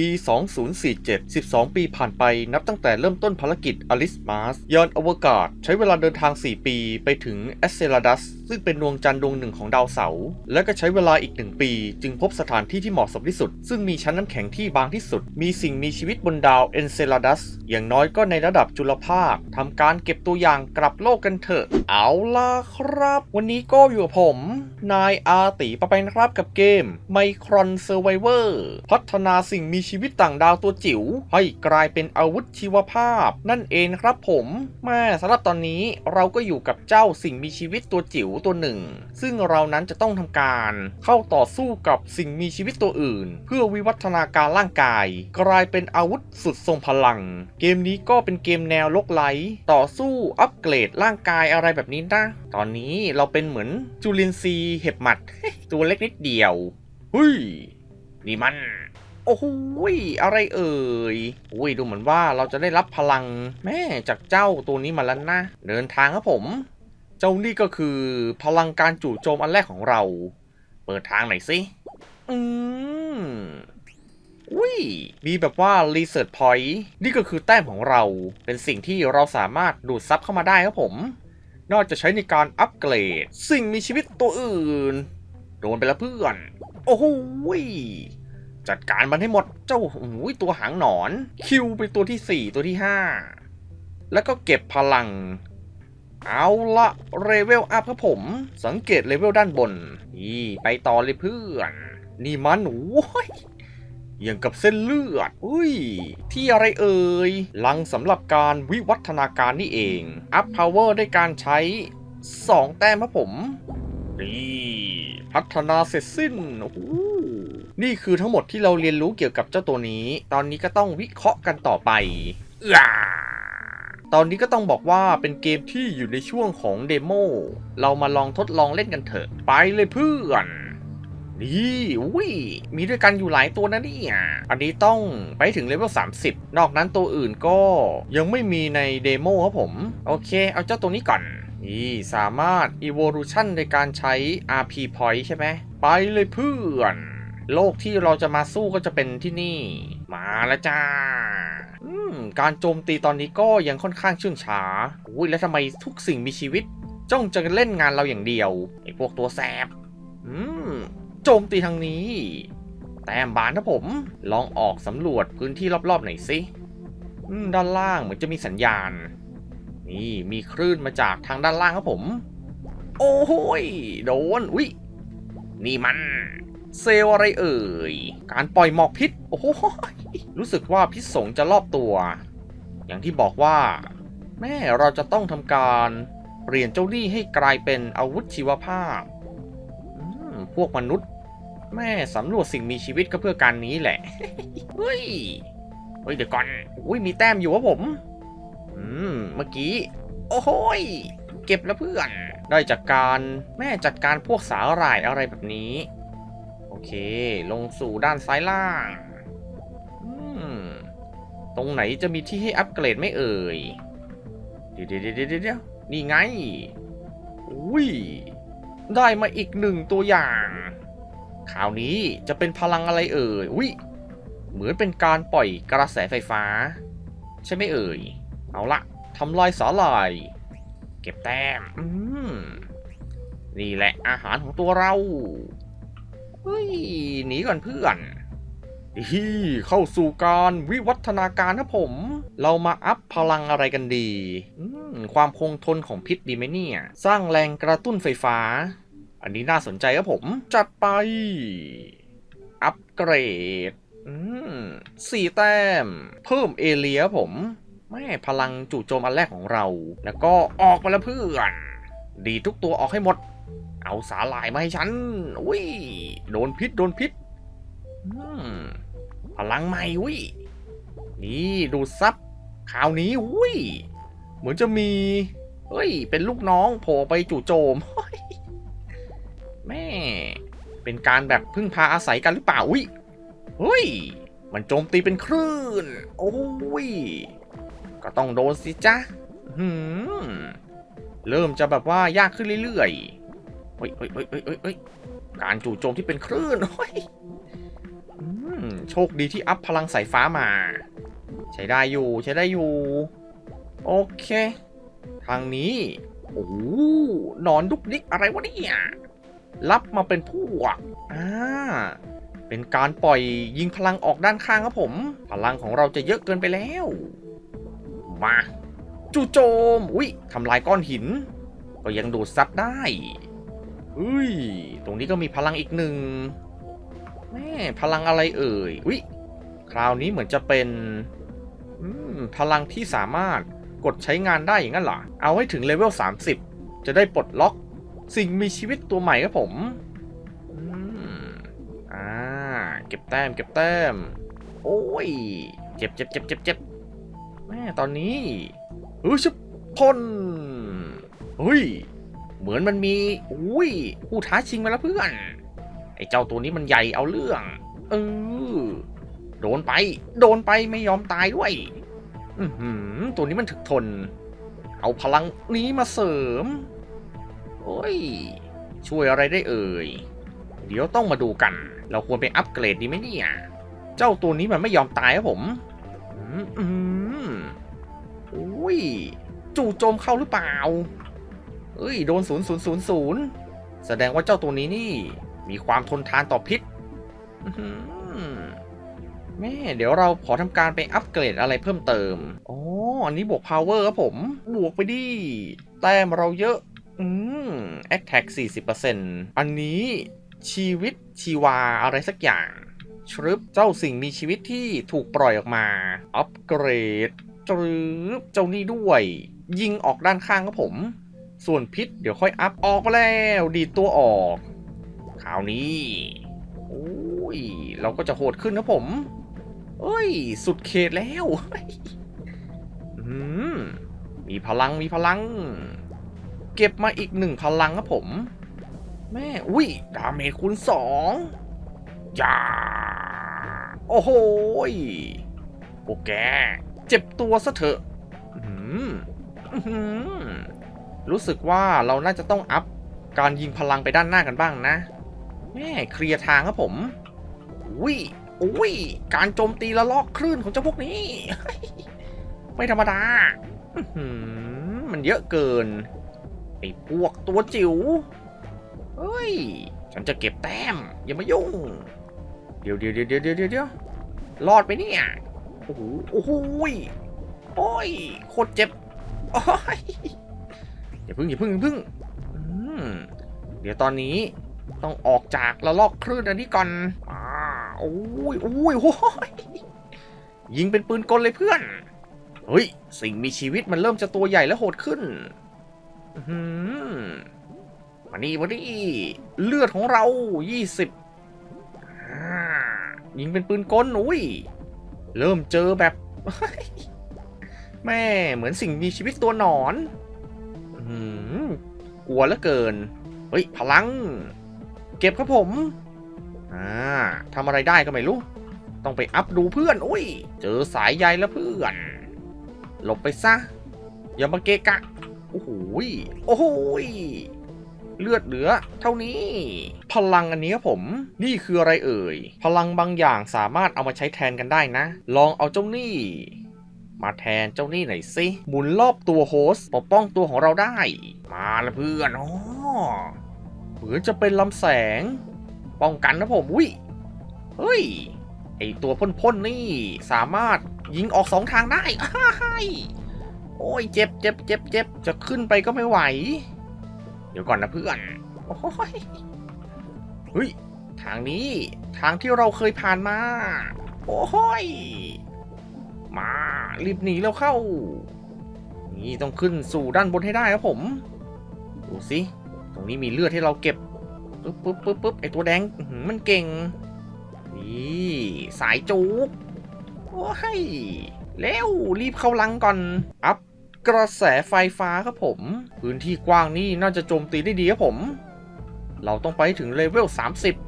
ปี 2047 12 ปีผ่านไปนับตั้งแต่เริ่มต้นภารกิจอลิสมาสยานอวกาศ ใช้เวลาเดินทาง 4 ปีไปถึงเอสเซลาดัส ซึ่งเป็นดวงจันทร์ดวงหนึ่งของดาวเสาร์และก็ใช้เวลาอีกหนึ่งปี จึงพบสถานที่ที่เหมาะสมที่สุด ซึ่งมีชั้นน้ำแข็งที่บางที่สุด มีสิ่งมีชีวิตบนดาวเอนเซลาดัสอย่างน้อยก็ในระดับจุลภาคทำการเก็บตัวอย่างกลับโลกกันเถอะ เอาล่ะครับ วันนี้ก็อยู่กับผม นายอาติปะไปนะครับกับเกม Micron Survivor พัฒนาสิ่งมีชีวิตต่างดาวตัวจิ๋วให้กลายเป็นอาวุธชีวภาพ นั่นเองครับผมแม่สำหรับตอนนี้เราก็อยู่กับเจ้าสิ่งมีชีวิตตัวจิ๋วตัวหนึ่ง ซึ่งเรานั้นจะต้องทำการเข้าต่อสู้กับสิ่งมีชีวิตตัวอื่น เพื่อวิวัฒนาการร่างกาย กลายเป็นอาวุธสุดทรงพลัง เกมนี้ก็เป็นเกมแนวลกไลท์ต่อสู้อัปเกรดร่างกายอะไรแบบนี้นะ ตอนนี้เราเป็นเหมือนจุลินทรีย์เห็บหมัด ตัวเล็กนิดเดียวเฮ้ยนี่มันโอ้โหอะไรเอ่ยอุ้ยดูเหมือนว่าเราจะได้รับพลังแม่จากเจ้าตัวนี้มาแล้วนะ เดินทางครับผม เจ้านี่ก็คือพลังการจู่โจมอันแรกของเรา เปิดทางหน่อยสิ อืมอุ้ยมีแบบว่า Research Point นี่ก็คือแต้มของเรา เป็นสิ่งที่เราสามารถดูดซับเข้ามาได้ครับผม นอกจากใช้ในการอัปเกรด สิ่งมีชีวิตตัวอื่น โดนไปแล้วเพื่อน โอ้โหยจัดการมันให้หมดเจ้าโอ้ยตัวหางหนอน คิวไปตัวที่ 4 ตัวที่ 5 แล้วก็เก็บพลัง เอาละเรเวลอัพครับผม สังเกตเลเวลด้านบน นี่ไปต่อเลยเพื่อน นี่มันโอ้ยอย่างกับเส้นเลือด อุ้ย ที่อะไรเอ่ย ลังสำหรับการวิวัฒนาการนี่เอง อัพพาวเวอร์ด้วยการใช้ 2 แต้มครับผม นี่พัฒนาเสร็จสิ้น โอ้โห นี่คือทั้งหมดที่เราเรียนรู้เกี่ยวกับเจ้าตัวนี้ ตอนนี้ก็ต้องวิเคราะห์กันต่อไปเอื้อ ตอนนี้ก็ต้องบอกว่าเป็นเกมที่อยู่ในช่วงของเดโม เรามาลองทดลองเล่นกันเถอะ ไปเลยเพื่อน นี่อุ้ย มีด้วยกันอยู่หลายตัวนะเนี่ย อันนี้ต้องไปถึงเลเวล 30 นอกนั้นตัวอื่นก็ยังไม่มีในเดโมครับผม โอเค เอาเจ้าตัวนี้ก่อน นี่สามารถ evolution ในการใช้ RP point ใช่ไหม ไปเลยเพื่อน โลกที่เราจะมาสู้ก็จะเป็นที่นี่ มาแล้วจ้า การโจมตีตอนนี้ก็ยังค่อนข้างเชื่องช้าอุ้ยแล้วทำไมทุกสิ่งมีชีวิต จ้องจะเล่นงานเราอย่างเดียวไอ้พวกตัวแสบอืมโจมตีทางนี้ แต้มบานนะผม ลองออกสำรวจพื้นที่รอบๆหน่อยสิด้านล่างเหมือนจะมีสัญญาณ นี่มีคลื่นมาจากทางด้านล่างครับผม โอ้โหยโดนอุ๊ยนี่มัน เซลอะไรเอ่ย การปล่อยหมอกพิษ โอ้โห รู้สึกว่าพิษสงจะรอบตัว อย่างที่บอกว่า แม่เราจะต้องทำการเปลี่ยนเจ้านี้ให้กลายเป็นอาวุธชีวภาพ พวกมนุษย์ แม่สำรวจสิ่งมีชีวิตก็เพื่อการนี้แหละ เฮ้ย เฮ้ยเดี๋ยวก่อน อุ้ยมีแต้มอยู่วะผม อืม เมื่อกี้ โอ้โหเก็บแล้วเพื่อน ได้จากการแม่จัดการพวกสาหร่ายอะไรแบบนี้ โอเค ลงสู่ด้านซ้ายล่างตรงไหนจะมีที่ให้อัปเกรดไม่เอ่ย เดี๋ยวเดี๋ยวเดี๋ยวเดี๋ยวนี่ไง อุ้ย ได้มาอีกหนึ่งตัวอย่างคราวนี้จะเป็นพลังอะไรเอ่ย อุ้ย เหมือนเป็นการปล่อยกระแสไฟฟ้า ใช่ไหมเอ่ย เอาละทำลายสาลาย เก็บแต้ม อืม นี่แหละอาหารของตัวเรา เฮ้ยหนีก่อนเพื่อนฮีเข้าสู่การวิวัฒนาการนะผม เรามาอัพพลังอะไรกันดีความคงทนของพิษดีไหมเนี่ย สร้างแรงกระตุ้นไฟฟ้า อันนี้น่าสนใจครับผม จัดไป อัปเกรดสี่แต้ม เพิ่มเอเลียผมแม่พลังจู่โจมอันแรกของเรา แล้วก็ออกมาแล้วเพื่อน ดีทุกตัวออกให้หมด เอาสาหร่ายมาให้ฉัน อุ้ย โดนพิษโดนพิษอืมพลังใหม่อุ้ย นี่ดูซับคราวนี้อุ้ย เหมือนจะมี เฮ้ย เป็นลูกน้องโผล่ไปจู่โจม แม่ เป็นการแบบพึ่งพาอาศัยกันหรือเปล่า อุ้ย เฮ้ย มันโจมตีเป็นคลื่น โอ้ย ก็ต้องโดนสิจ๊ะหืมเริ่มจะแบบว่ายากขึ้นเรื่อยๆ เฮ้ยเฮ้ยเฮ้ยเฮ้ยเฮ้ยการจู่โจมที่เป็นคลื่นเฮ้ยโชคดีที่อัพพลังสายฟ้ามา ใช้ได้อยู่ใช้ได้อยู่ โอเค ทางนี้โอ้หนอนดุกดิกอะไรวะเนี่ยรับมาเป็นพวกอ่าเป็นการปล่อยยิงพลังออกด้านข้างครับผม พลังของเราจะเยอะเกินไปแล้ว มาจู่โจม อุ้ยทำลายก้อนหิน ก็ยังดูดซัดได้ อุ้ย ตรงนี้ก็มีพลังอีกหนึ่งแม่พลังอะไรเอ่ยอุ้ยคราวนี้เหมือนจะเป็นพลังที่สามารถกดใช้งานได้อย่างนั้นหรอ เอาให้ถึงเลเวล 30 จะได้ปลดล็อก สิ่งมีชีวิตตัวใหม่ครับผมอืมอ่า เก็บแต้มเก็บแต้ม โอ้ย เจ็บเจ็บเจ็บเจ็บเจ็บแม่ตอนนี้เฮ้ยชิบพ่นเฮ้ย เหมือนมันมีอุ้ยผู้ท้าชิงมาแล้วเพื่อน ไอ้เจ้าตัวนี้มันใหญ่เอาเรื่องเออโดนไป โดนไปไม่ยอมตายด้วยอือหือตัวนี้มันถึกทน เอาพลังนี้มาเสริม โอ้ย ช่วยอะไรได้เอ่ย เดี๋ยวต้องมาดูกัน เราควรไปอัปเกรดดีไหมเนี่ย เจ้าตัวนี้มันไม่ยอมตายครับผม อืมอืมอุ้ย จู่โจมเข้าหรือเปล่า เอ้ยโดนศูนย์ศูนย์ศูนย์ศูนย์แสดงว่าเจ้าตัวนี้นี่ มีความทนทานต่อพิษแม่เดี๋ยวเราขอทำการไปอัปเกรดอะไรเพิ่มเติมอ๋ออันนี้บวก power ครับผม บวกไปดิ แต้มเราเยอะ อืม attack 40%อันนี้ชีวิตชีวาอะไรสักอย่างชรึบเจ้าสิ่งมีชีวิตที่ถูกปล่อยออกมา อัปเกรดจรึบเจ้านี่ด้วย ยิงออกด้านข้างครับผม ส่วนพิษเดี๋ยวค่อยอัพออกแล้ว ดีตัวออกคราวนี้โอ้ยเราก็จะโหดขึ้นนะผมเอ้ย สุดเขตแล้วมมีพลังมีพลัง เก็บมาอีกหนึ่งพลังครับผม แม่อุ้ยดาเมจคูณสองจ้าโอ้โหยพวกแกเจ็บตัวซะเถอะอื้อหืออื้อหือ รู้สึกว่าเราน่าจะต้องอัพการยิงพลังไปด้านหน้ากันบ้างนะ แม่เคลียร์ทางครับผม อุ้ยอุ้ย การโจมตีละลอกคลื่นของเจ้าพวกนี้ ไม่ธรรมดาอมันเยอะเกิน ไอ้พวกตัวจิ๋ว เฮ้ย ฉันจะเก็บแต้ม อย่ามายุ่ง เดี๋ยวเดี๋ยวเดี๋ยวเดี๋ยวเดี๋ยวเดี๋ยวรอดไปเนี่ย โอ้โห โอ้โหยโอ้ย โคตรเจ็บ โอ้ย อย่าพึ่งอย่าพึ่งอย่าพึ่งเดี๋ยวตอนนี้ต้องออกจากละลอกคลื่นอันนี้ก่อนอ่าโอ้ยโอ้ยโอ้ยยิงเป็นปืนกลเลยเพื่อน เฮ้ย สิ่งมีชีวิตมันเริ่มจะตัวใหญ่และโหดขึ้นอื้อหือมานี่มานี่เลือดของเรา20อ่ายิงเป็นปืนกลอุ้ย เริ่มเจอแบบ แม่เหมือนสิ่งมีชีวิตตัวหนอน กลัวเหลือเกิน เฮ้ย พลัง เก็บครับผม อ่าทำอะไรได้ก็ไม่รู้ ต้องไปอัพดูเพื่อน อุ้ย เจอสายใยแล้วเพื่อน หลบไปซะ อย่ามาเกะกะ โอ้โหยโอ้โหยเลือดเหลือ เท่านี้ พลังอันนี้ครับผม นี่คืออะไรเอ่ย พลังบางอย่างสามารถเอามาใช้แทนกันได้นะ ลองเอาเจ้านี่ มาแทนเจ้านี่หน่อยสิหมุนรอบตัวโฮสปกป้องตัวของเราได้ มาละเพื่อนอ๋อเหมือนจะเป็นลำแสง ป้องกันนะผมอุ้ยเฮ้ยไอตัวพ่นๆนี่สามารถยิงออกสองทางได้อ้ายโอ้ยเจ็บเจ็บเจ็บเจ็บจะขึ้นไปก็ไม่ไหว เดี๋ยวก่อนนะเพื่อนโอ้ยเฮ้ยทางนี้ทางที่เราเคยผ่านมา โอ้ยมา รีบหนีแล้วเข้า นี่ต้องขึ้นสู่ด้านบนให้ได้ครับผม ดูสิ ตรงนี้มีเลือดให้เราเก็บ ปึ๊บปึ๊บปึ๊บปึ๊บไอตัวแดงมันเก่ง นี่สายจูกโอ้ยเร็วรีบเข้าลังก่อน อัพกระแสไฟฟ้าครับผม พื้นที่กว้างนี่น่าจะโจมตีได้ดีครับผม เราต้องไปถึงเลเวล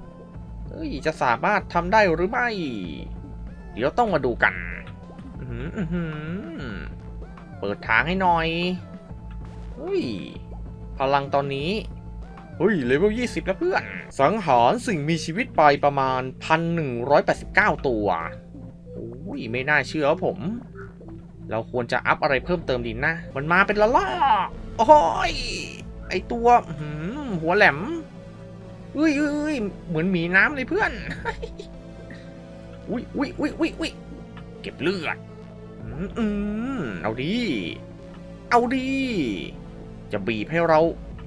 30 เฮ้ย จะสามารถทำได้หรือไม่ เดี๋ยวต้องมาดูกัน เปิดทางให้หน่อยเฮ้ย พลังตอนนี้เฮ้ยเลเวล20 แล้วเพื่อน สังหารสิ่งมีชีวิตไปประมาณ 1,189 ตัวโอ้ย ไม่น่าเชื่อว่าผม เราควรจะอัพอะไรเพิ่มเติมดีนะ มันมาเป็นละลอกโอ้ย ไอตัวห,หัวแหลมเอ้ยเอ้ยเหมือนหมีน้ำเลยเพื่อน อุ้ยอุ้ยอุ้ยอุ้ยอุ้ยเก็บเลือด อืมเอาดี เอาดี จะบีบให้เรา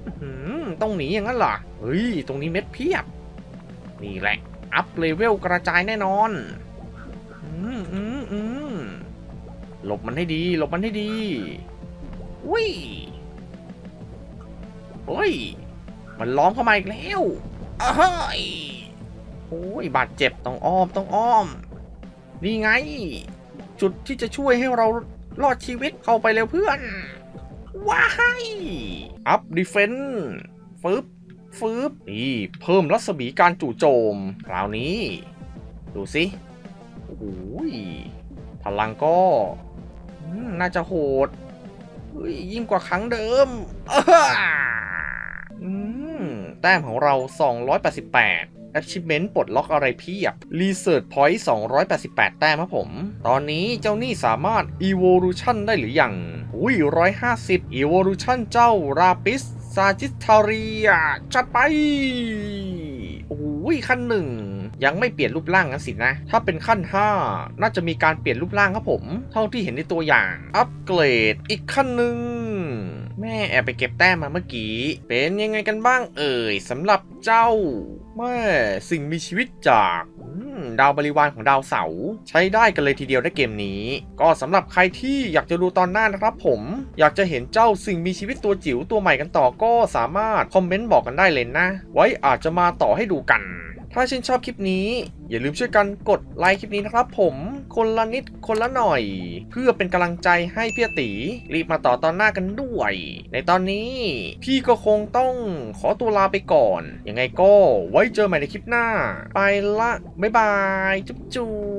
อื้อหือต้องหนีอย่างนั้นเหรอ เฮ้ย ตรงนี้เม็ดเพียบ นี่แหละ อัพเลเวลกระจายแน่นอนอืมอืมอืมหลบมันให้ดี หลบมันให้ดีอุ้ยโอ้ย มันล้อมเข้ามาอีกแล้วเฮ้ยโอ้ย บาดเจ็บ ต้องอ้อม ต้องอ้อม นี่ไง จุดที่จะช่วยให้เรารอดชีวิตเข้าไปเร็วเพื่อน ว้ายอัพดีเฟนฟึบฟึบนี่เพิ่มรัศมีการจู่โจม คราวนี้ ดูสิโอ้ยพลังก็น่าจะโหดยยิ่งกว่าครั้งเดิมอ้าอืมแต้มของเรา 288 Achievement ปลดล็อกอะไรเพียบ Research Point 288 แต้มครับผม ตอนนี้เจ้านี่สามารถ Evolution ได้หรือยังอุ้ย150 Evolution เจ้า Rapis Sagittaria จัดไปโอ้ยขั้นหนึ่งยังไม่เปลี่ยนรูปร่างกันสินะ ถ้าเป็นขั้น 5 น่าจะมีการเปลี่ยนรูปร่างครับผม เท่าที่เห็นในตัวอย่าง อัปเกรดอีกขั้นหนึ่ง แม่แอบไปเก็บแต้มมาเมื่อกี้ เป็นยังไงกันบ้างเอ่ยสำหรับเจ้า แม่สิ่งมีชีวิตจากดาวบริวารของดาวเสาใช้ได้กันเลยทีเดียวในเกมนี้ ก็สำหรับใครที่อยากจะดูตอนหน้านะครับผม อยากจะเห็นเจ้าสิ่งมีชีวิตตัวจิ๋วตัวใหม่กันต่อก็สามารถคอมเมนต์บอกกันได้เลยนะ ไว้อาจจะมาต่อให้ดูกัน ถ้าชื่นชอบคลิปนี้ อย่าลืมช่วยกันกดไลค์คลิปนี้นะครับผมคนละนิดคนละหน่อย เพื่อเป็นกำลังใจให้พี่ตีรีบมาต่อตอนหน้ากันด้วย ในตอนนี้ พี่ก็คงต้องขอตัวลาไปก่อน ยังไงก็ไว้เจอใหม่ในคลิปหน้า ไปละ บ๊ายบาย จุ๊บจุ๊บ